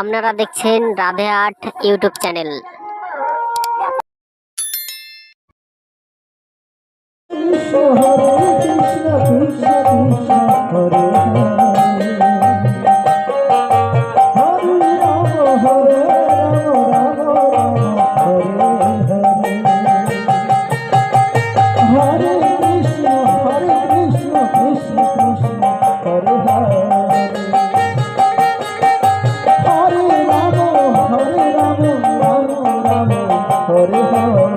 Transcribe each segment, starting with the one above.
আপনারা দেখছেন Radhe art YouTube channel. Hare Krishna Krishna Krishna Hare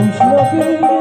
Krishna